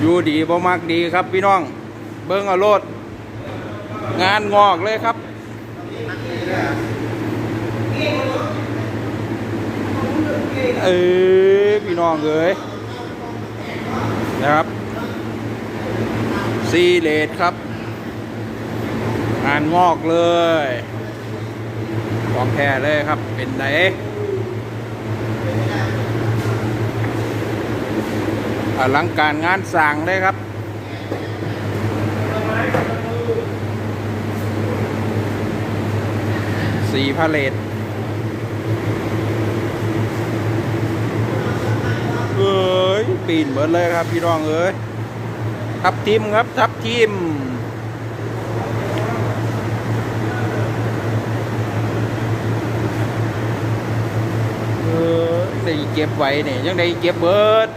อยู่ดีบ่มักดีครับพี่น้อง เบิ้งเอาโลด งานงอกเลยครับ เออพี่น้องเอ้ยนะครับซีเลดครับ งานงอกเลยของแท้เลยครับเป็นไหน อลังการงานสั่งเลยครับ สีพาเลตเอ้ย ปีนเบิดเลยครับพี่น้องเอ้ย ทับทิมครับ ทับทิมเออได้เก็บไว้เนี่ยยังได้เก็บเบิด